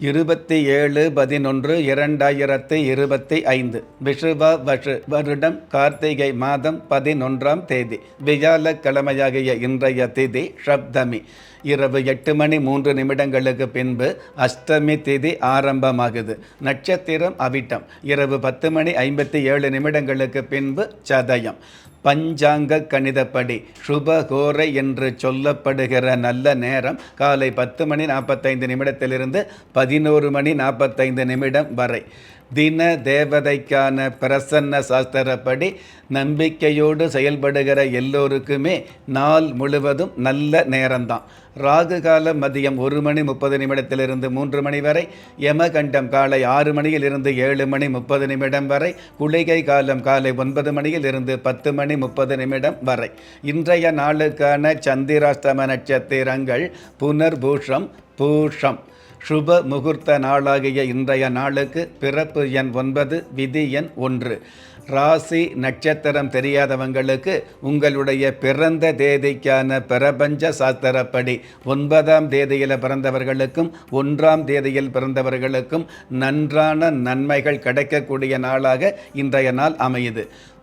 இருபத்தி ஏழு பதினொன்று இரண்டாயிரத்து இருபத்தி ஐந்து. விஷுவ வஷு வருடம் கார்த்திகை மாதம் பதினொன்றாம் தேதி. வியாழக்கிழமையாகிய இன்றைய திதி ஷப்தமி இரவு எட்டு மணி மூன்று நிமிடங்களுக்கு பின்பு அஷ்டமி திதி ஆரம்பமாகுது. நட்சத்திரம் அவிட்டம். இரவு பத்து மணி ஐம்பத்தி ஏழு நிமிடங்களுக்கு பின்பு சதயம். பஞ்சாங்க கணிதப்படி சுபகோரை என்று சொல்லப்படுகிற நல்ல நேரம் காலை பத்து மணி நாற்பத்தைந்து நிமிடத்திலிருந்து பதினோரு மணி நாற்பத்தைந்து நிமிடம் வரை. தின தேவதைக்கான பிரசன்ன சாஸ்திரப்படி நம்பிக்கையோடு செயல்படுகிற எல்லோருக்குமே நாள் முழுவதும் நல்ல நேரம்தான். ராகு காலம் மதியம் ஒரு மணி முப்பது நிமிடத்திலிருந்து மூன்று மணி வரை யமகண்டம் காலை ஆறு மணியில் இருந்து ஏழு மணி முப்பது நிமிடம் வரை குளிகை காலம் காலை ஒன்பது மணியில் இருந்து பத்து மணி முப்பது நிமிடம் வரை. இன்றைய நாளுக்கான சந்திராஷ்டம நட்சத்திரங்கள் புனர்பூஷம் பூஷம். சுப முகூர்த்த நாளாகிய இன்றைய நாளுக்கு பிறப்பு எண் ஒன்பது விதி எண் ஒன்று. ராசி நட்சத்திரம் தெரியாதவங்களுக்கு உங்களுடைய பிறந்த தேதிக்கான பிரபஞ்ச சாஸ்திரப்படி ஒன்பதாம் தேதியில் பிறந்தவர்களுக்கும் ஒன்றாம் தேதியில் பிறந்தவர்களுக்கும் நன்றான நன்மைகள் கிடைக்கக்கூடிய நாளாக இன்றைய நாள் அமையுது.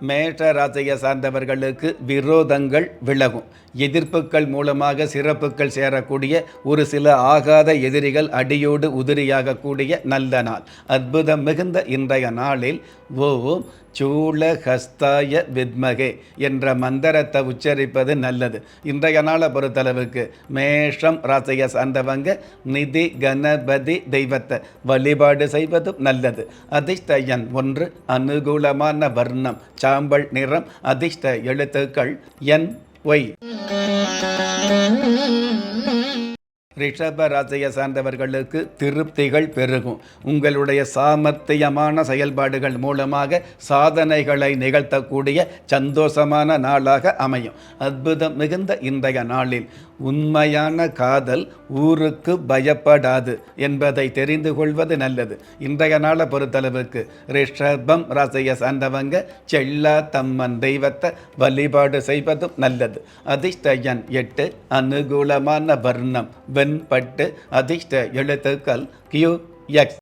மேஷ ராசியை சார்ந்தவர்களுக்கு விரோதங்கள் விலகும். எதிர்ப்புகள் மூலமாக சிறப்புகள் சேரக்கூடிய ஒரு சில ஆகாத எதிரிகள் அடியோடு உதிரியாகக்கூடிய நல்ல நாள். அற்புதம் மிகுந்த இன்றைய நாளில் ஓம் சூளஹஸ்தாய வித்மகே என்ற மந்திரத்தை உச்சரிப்பது நல்லது. இன்றைய நாளை பொறுத்தளவுக்கு மேஷம் ராசியை சார்ந்தவங்க நிதி கணபதி தெய்வத்தை வழிபாடு செய்வதும் நல்லது. அதிர்ஷ்டயன் ஒன்று அனுகூலமான வர்ணம் சாம்பல் நிறம் அதிர்ஷ்ட எழுத்துக்கள் என் ஒய். ரிஷப ராசியை சார்ந்தவர்களுக்கு திருப்திகள் பெருகும். உங்களுடைய சாமர்த்தியமான செயல்பாடுகள் மூலமாக சாதனைகளை நிகழ்த்தக்கூடிய சந்தோஷமான நாளாக அமையும். அற்புதம் மிகுந்த இன்றைய நாளில். உண்மையான காதல் ஊருக்கு பயப்படாது என்பதை தெரிந்து கொள்வது நல்லது. இன்றைய நாளை பொறுத்தளவுக்கு ரிஷபம் ரசைய சார்ந்தவங்க செல்லா தம்மன் தெய்வத்தை வழிபாடு செய்வதும் நல்லது. அதிர்ஷ்டயன் எட்டு அனுகூலமான வர்ணம் வெண்பட்டு அதிர்ஷ்ட எழுத்துக்கள் கியூ எக்ஸ்.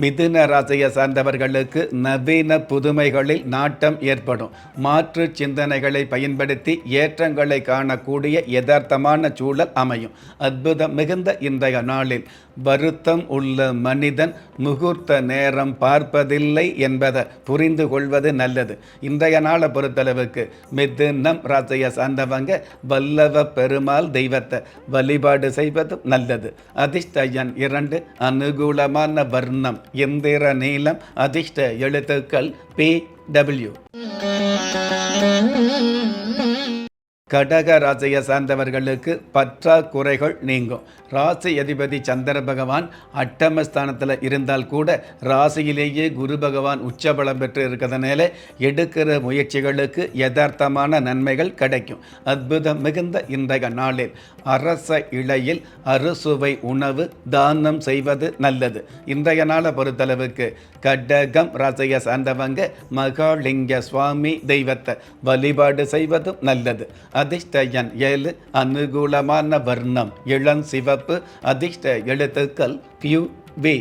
மிதுன ராசியை சார்ந்தவர்களுக்கு நவீன புதுமைகளில் நாட்டம் ஏற்படும். மாற்று சிந்தனைகளை பயன்படுத்தி ஏற்றங்களை காணக்கூடிய யதார்த்தமான சூழல் அமையும். அற்புதம் மிகுந்த இன்றைய நாளில் வருத்தம் உள்ள மனிதன் முகூர்த்த நேரம் பார்ப்பதில்லை என்பதை புரிந்து கொள்வது நல்லது. இன்றைய நாளை பொறுத்தளவுக்கு மிதுனம் ராசியை சார்ந்தவங்க வல்லவ பெருமாள் தெய்வத்தை வழிபாடு செய்வதும் நல்லது. அதிர்ஷ்டயன் இரண்டு அனுகூலமான வர்ணம் எந்திர நீளம் அதிர்ஷ்ட எழுத்துக்கள் பி டபிள்யூ கடக ராசியை சார்ந்தவர்களுக்கு பற்றாக்குறைகள் நீங்கும். ராசி அதிபதி சந்திர பகவான் அட்டமஸ்தானத்தில் இருந்தால் கூட ராசியிலேயே குரு பகவான் உச்சபலம் பெற்று இருக்கிறதுனால எடுக்கிற முயற்சிகளுக்கு யதார்த்தமான நன்மைகள் கிடைக்கும். அற்புதம் மிகுந்த இன்றைய நாளில் அரச இலையில் அறுசுவை உணவு தானம் செய்வது நல்லது. இன்றைய நாளை பொறுத்தளவுக்கு கடகம் ராசியை சார்ந்தவங்க மகாலிங்க சுவாமி தெய்வத்தை வழிபாடு செய்வதும் நல்லது. அதிர்ஷ்ட எண் ஏழு அனுகூலமான வர்ணம் இளம் சிவப்பு அதிர்ஷ்ட எழுத்துக்கள் கியூ வி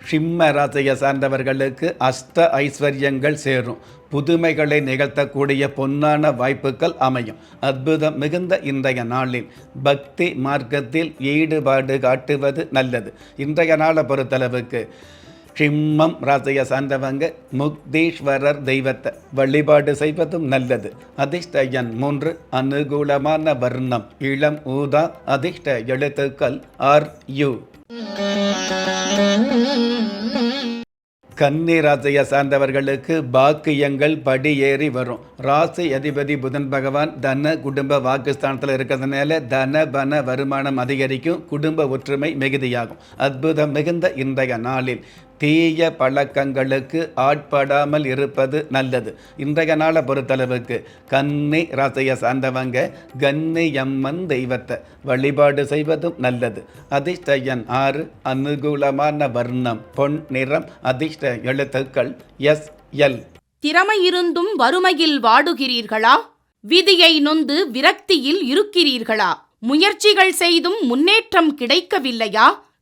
சிம்ம ராசியை சார்ந்தவர்களுக்கு அஷ்ட ஐஸ்வர்யங்கள் சேரும். புதுமைகளை நிகழ்த்தக்கூடிய பொன்னான வாய்ப்புகள் அமையும். அற்புதம் மிகுந்த இன்றைய நாளில் பக்தி மார்க்கத்தில் ஈடுபாடு காட்டுவது நல்லது. இன்றைய நாளை பொறுத்தளவுக்கு சிம்மம் ராசியை சார்ந்தவங்க முக்தீஸ்வரர் தெய்வத்தை வழிபாடு செய்வதும் நல்லது. அதிர்ஷ்ட எண் மூன்று அனுகூலமான வர்ணம். இளம் ஊதா அதிர்ஷ்ட எழுத்துக்கள் ஆர் யு. கன்னி ராசியை சார்ந்தவர்களுக்கு பாக்கியங்கள் படியேறி வரும். ராசி அதிபதி புதன் பகவான் தன குடும்ப வாக்குஸ்தானத்தில் இருக்கிறதுனால தன பன வருமானம் அதிகரிக்கும். குடும்ப ஒற்றுமை மிகுதியாகும். அற்புதம் மிகுந்த இன்றைய நாளில். தீய பழக்கங்களுக்கு ஆட்படாமல் இருப்பது நல்லது. இன்றைய நாளை பொறுத்தளவுக்கு கன்னி ராசியை சார்ந்தவங்க கன்னியம்மன் தெய்வத்தை வழிபாடு செய்வதும் நல்லது. அதிர்ஷ்டயன் ஆறு அனுகூலமான வர்ணம் பொன் நிறம் அதிர்ஷ்ட எழுத்துக்கள் எஸ் எல். திறமை இருந்தும் வறுமையில் வாடுகிறீர்களா? விதியை நொந்து விரக்தியில் இருக்கிறீர்களா? முயற்சிகள் செய்தும் முன்னேற்றம் கிடைக்கவில்லையா?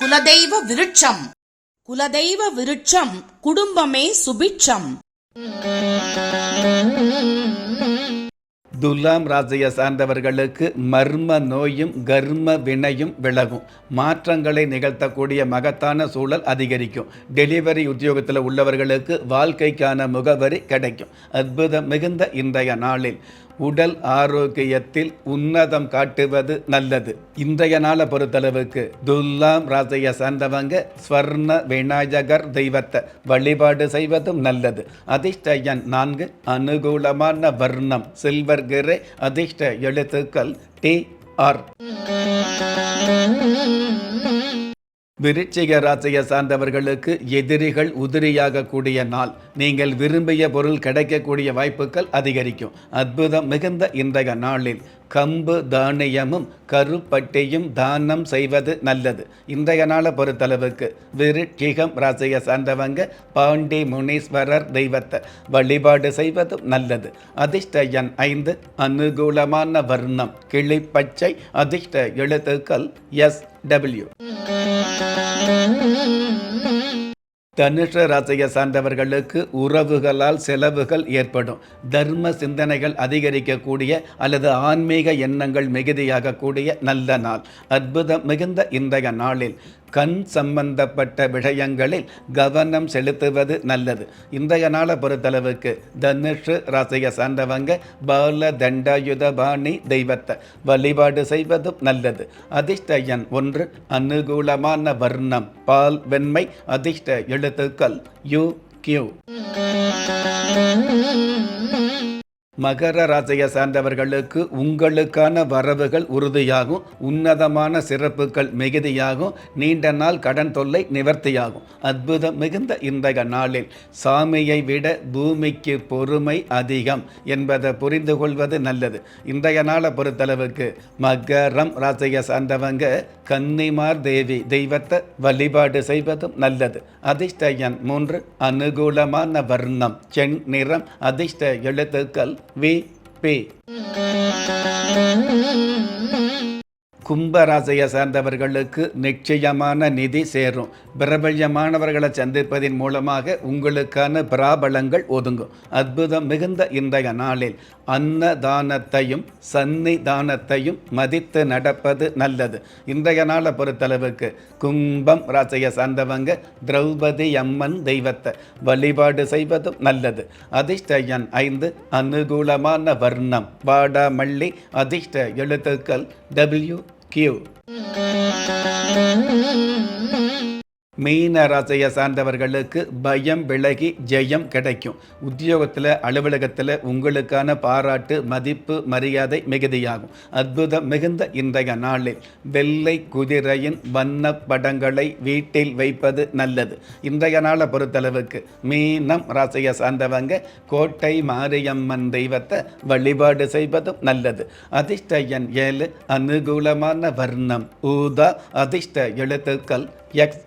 குலதெய்வ விருட்சம். குலதெய்வ விருட்சம் குடும்பமே சுபிட்சம். துலாம் ராசியை சார்ந்தவர்களுக்கு மர்ம நோயும் கர்ம வினையும் விலகும். மாற்றங்களை நிகழ்த்தக்கூடிய மகத்தான சூழல் அதிகரிக்கும். டெலிவரி உத்தியோகத்தில் உள்ளவர்களுக்கு வாழ்க்கைக்கான முகவரி கிடைக்கும். அற்புதம் மிகுந்த இன்றைய நாளில். உடல் ஆரோக்கியத்தில் உன்னதம் காட்டுவது நல்லது. இன்றைய நாளை பொறுத்தளவுக்கு துல்லாம் ராசைய சார்ந்தவங்க ஸ்வர்ண விநாயகர் தெய்வத்தை வழிபாடு செய்வதும் நல்லது. அதிர்ஷ்ட எண் நான்கு அனுகூலமான வர்ணம் சில்வர் கிரே அதிர்ஷ்ட எழுத்துக்கள் டி ஆர். விருச்சிக ராசியை சார்ந்தவர்களுக்கு எதிரிகள் உதிரியாக கூடிய நாள். நீங்கள் விரும்பிய பொருள் கிடைக்கக்கூடிய வாய்ப்புகள் அதிகரிக்கும். அற்புதம் மிகுந்த இன்றைய நாளில். கம்பு தானியமும் கருப்பட்டியும் தானம் செய்வது நல்லது. இன்றைய நாளை பொறுத்தளவுக்கு விருட்சிகம் ராசியை சார்ந்தவங்க பாண்டி முனீஸ்வரர் தெய்வத்தை வழிபாடு செய்வதும் நல்லது. அதிர்ஷ்ட எண் ஐந்து அனுகூலமான வர்ணம் கிளிப்பச்சை அதிர்ஷ்ட எழுத்துக்கள் எஸ் டபிள்யூ தனுஷ ராசியை சார்ந்தவர்களுக்கு உறவுகளால் செலவுகள் ஏற்படும். தர்ம சிந்தனைகள் அதிகரிக்கக்கூடிய அல்லது ஆன்மீக எண்ணங்கள் மிகுதியாகக்கூடிய நல்ல நாள். அற்புதம் மிகுந்த இன்றைய நாளில். கண் சம்பந்தப்பட்ட விஷயங்களில் கவனம் செலுத்துவது நல்லது. இன்றைய நாளை பொறுத்தளவுக்கு தனுஷ் ராசியை சார்ந்தவங்க பால தண்டாயுத பாணி தெய்வத்தை வழிபாடு செய்வதும் நல்லது. அதிர்ஷ்ட எண் ஒன்று அனுகூலமான வர்ணம் பால் வெண்மை அதிர்ஷ்ட எழுத்துக்கள் யூ கியூ. மகர ராசியை சார்ந்தவர்களுக்கு உங்களுக்கான வரவுகள் உறுதியாகும் உன்னதமான சிறப்புகள் மிகுதியாகும் நீண்ட நாள் கடன் தொல்லை நிவர்த்தியாகும். அற்புதம் மிகுந்த இன்றைய நாளில் சாமியை விட பூமிக்கு பொறுமை அதிகம் என்பதை புரிந்து கொள்வது நல்லது. இன்றைய நாளை பொறுத்தளவுக்கு மகரம் ராசியை சார்ந்தவங்க கன்னிமார் தேவி தெய்வத்தை வழிபாடு செய்வதும் நல்லது. அதிர்ஷ்ட எண் மூன்று அனுகூலமான வர்ணம் செண் நிறம் அதிர்ஷ்ட எழுத்துக்கள் வி பி கும்பராசையை சார்ந்தவர்களுக்கு நிச்சயமான நிதி சேரும். பிரபல்யமானவர்களை சந்திப்பதன் மூலமாக உங்களுக்கான பிராபலங்கள் ஒதுங்கும். அற்புதம் மிகுந்த இன்றைய நாளில் அன்னதானத்தையும் சன்னிதானத்தையும் மதித்து நடப்பது நல்லது. இன்றைய நாளை பொறுத்தளவுக்கு கும்பம் ராசையை சார்ந்தவங்க திரௌபதி அம்மன் தெய்வத்தை வழிபாடு செய்வதும் நல்லது. அதிர்ஷ்ட எண் ஐந்து அனுகூலமான வர்ணம். வாடாமல்லி அதிர்ஷ்ட எழுத்துக்கள் டபிள்யூ கியூ மீன ராசியை சார்ந்தவர்களுக்கு பயம் விலகி ஜெயம் கிடைக்கும். உத்தியோகத்தில் அலுவலகத்தில் உங்களுக்கான பாராட்டு மதிப்பு மரியாதை மிகுதியாகும். அற்புதம் மிகுந்த இன்றைய நாளில் வெள்ளை குதிரையின் வண்ண படங்களை வீட்டில் வைப்பது நல்லது. இன்றைய நாளை பொறுத்தளவுக்கு மீனம் ராசியை சார்ந்தவங்க கோட்டை மாரியம்மன் தெய்வத்தை வழிபாடு செய்வதும் நல்லது. அதிர்ஷ்ட எண் ஏழு அனுகூலமான வர்ணம் ஊதா அதிர்ஷ்ட எழுத்துக்கள் எக்ஸ்